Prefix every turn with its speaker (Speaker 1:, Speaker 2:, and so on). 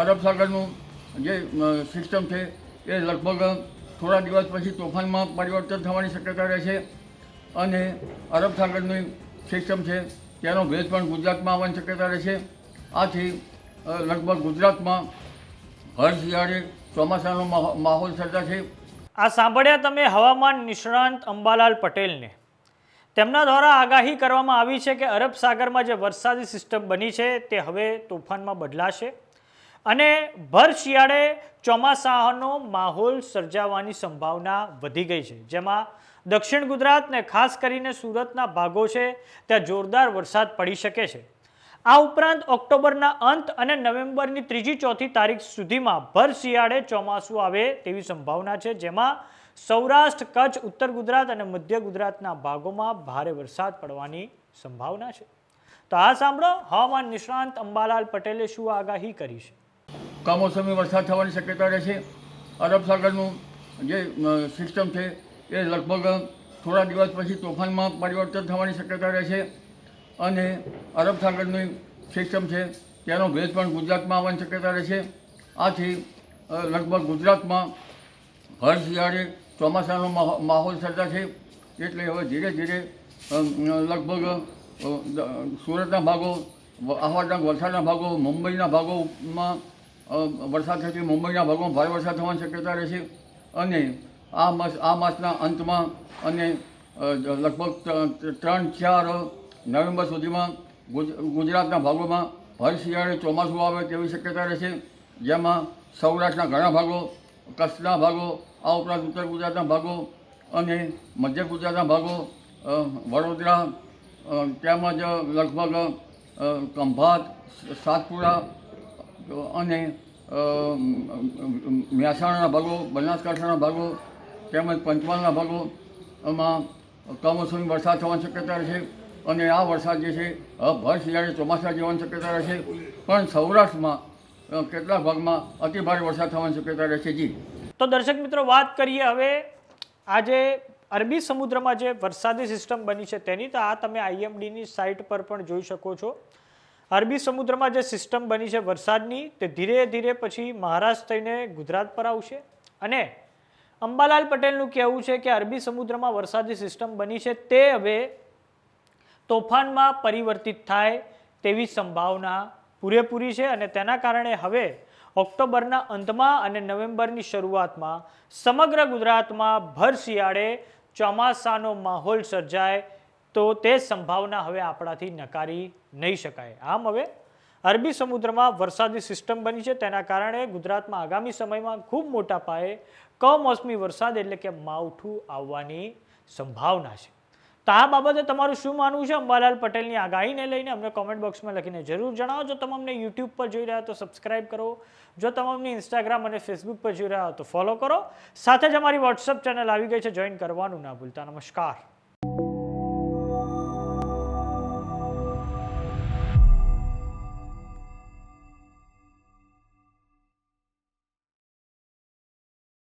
Speaker 1: અરબ સાગરનું જે સિસ્ટમ છે, એ લગભગ થોડા દિવસ પછી તોફાનમાં પરિવર્તન થવાની શક્યતા રહે છે. અને અરબ સાગરની સિસ્ટમ છે, તેનો ભેજ પણ ગુજરાતમાં આવવાની શક્યતા રહે છે. આથી લગભગ ગુજરાતમાં હર શિયાળે ચોમાસાનો માહોલ માહોલ સર્જાશે
Speaker 2: આ સાંભળ્યા તમે હવામાન નિષ્ણાંત અંબાલાલ પટેલને. તેમના દ્વારા આગાહી કરવામાં આવી છે કે અરબ સાગરમાં જે વરસાદી સિસ્ટમ બની છે, તે હવે તોફાનમાં બદલાશે. અને ભર શિયાળે ચોમાસાનો માહોલ સર્જાવાની સંભાવના વધી ગઈ છે. જેમાં દક્ષિણ ગુજરાત ને ખાસ કરીને સુરતના ભાગો છે, ત્યાં જોરદાર વરસાદ પડી શકે છે. આ ઉપરાંત ઓક્ટોબરના અંત અને નવેમ્બરની ત્રીજી ચોથી તારીખ સુધીમાં ભર શિયાળે ચોમાસું આવે તેવી સંભાવના છે. જેમાં સૌરાષ્ટ્ર, કચ્છ, ઉત્તર ગુજરાત અને મધ્ય ગુજરાતના ભાગોમાં ભારે વરસાદ પડવાની સંભાવના છે. તો આ સાંભળો, હવામાન નિષ્ણાંત અંબાલાલ પટેલે શું આગાહી કરી છે?
Speaker 1: કમોસમી વરસાદ થવાની શક્યતા રહે છે અરબ સાગરનું જે સિસ્ટમ છે, એ લગભગ થોડા દિવસ પછી તોફાનમાં પરિવર્તન થવાની શક્યતા રહે છે અને અરબ સાગરની સિસ્ટમ છે, તેનો ભેજ પણ ગુજરાતમાં આવવાની શક્યતા રહે છે આથી લગભગ ગુજરાતમાં હર શિયાળે ચોમાસાનો માહોલ સર્જાશે એટલે હવે ધીરે ધીરે લગભગ સુરતના ભાગો આહવાના વલસાડના ભાગો, મુંબઈના ભાગોમાં વરસાદ થશે મુંબઈના ભાગોમાં ભારે વરસાદ થવાની શક્યતા રહેશે. અને આ માસ, આ માસના અંતમાં અને લગભગ ત્રણ, ચાર નવેમ્બર સુધીમાં ગુજ- ગુજરાતના ભાગોમાં ભર શિયાળે ચોમાસું આવે તેવી શક્યતા રહેશે. જેમાં સૌરાષ્ટ્રના ઘણા ભાગો, કચ્છના ભાગો, આ ઉપરાંત ઉત્તર ગુજરાતના ભાગો અને મધ્ય ગુજરાતના ભાગો વડોદરા તેમજ લગભગ ખંભાત સાતપુરા અને મહેસાણાના ભાગો, બનાસકાંઠાના ભાગો, તેમજ પંચમહાલના ભાગો એમાં કમોસમી વરસાદ થવાની શક્યતા રહેશે અને આ વરસાદ જે છે ભર શિયાળે ચોમાસા જેવાની શક્યતા રહેશે પણ સૌરાષ્ટ્રમાં કેટલાક ભાગમાં અતિ ભારે વરસાદ થવાની શક્યતા રહેશે જી.
Speaker 2: તો દર્શક મિત્રો, વાત કરીએ હવે આજે અરબી સમુદ્રમાં જે વરસાદી સિસ્ટમ બની છે, તેની તો આ તમે આઈએમડીની સાઇટ પર પણ જોઈ શકો છો. અરબી સમુદ્રમાં જે સિસ્ટમ બની છે વરસાદની, તે ધીરે ધીરે પછી મહારાષ્ટ્ર થઈને ગુજરાત પર આવશે. અને અંબાલાલ પટેલનું કહેવું છે કે અરબી સમુદ્રમાં વરસાદી સિસ્ટમ બની છે તે હવે તોફાનમાં પરિવર્તિત થાય તેવી સંભાવના પૂરેપૂરી છે અને તેના કારણે હવે ઓક્ટોબરના અંતમાં અને નવેમ્બરની શરૂઆતમાં સમગ્ર ગુજરાતમાં ભર શિયાળે ચોમાસાનો માહોલ સર્જાય તો તે સંભાવના હવે આપણાથી નકારી નહીં શકાય. આમ હવે અરબી સમુદ્રમાં વરસાદી સિસ્ટમ બની છે. તેના કારણે ગુજરાતમાં આગામી સમયમાં ખૂબ મોટા પાયે કમોસમી વરસાદ એટલે કે માવઠું આવવાની સંભાવના છે. તો આ બાબતે તમારું શું માનવું છે? અંબાલાલ પટેલની આગાહીને લઈને અમને કોમેન્ટ બોક્સમાં લખીને જરૂર જણાવો. જો તમે અમને યુટ્યુબ પર જોઈ રહ્યા તો સબસ્ક્રાઇબ કરો. જો તમે અમને ઇન્સ્ટાગ્રામ અને ફેસબુક પર જોઈ રહ્યા તો ફોલો કરો. સાથે જ અમારી વોટ્સઅપ ચેનલ આવી ગઈ છે. જોઈન કરવાનું ના ભૂલતા. નમસ્કાર.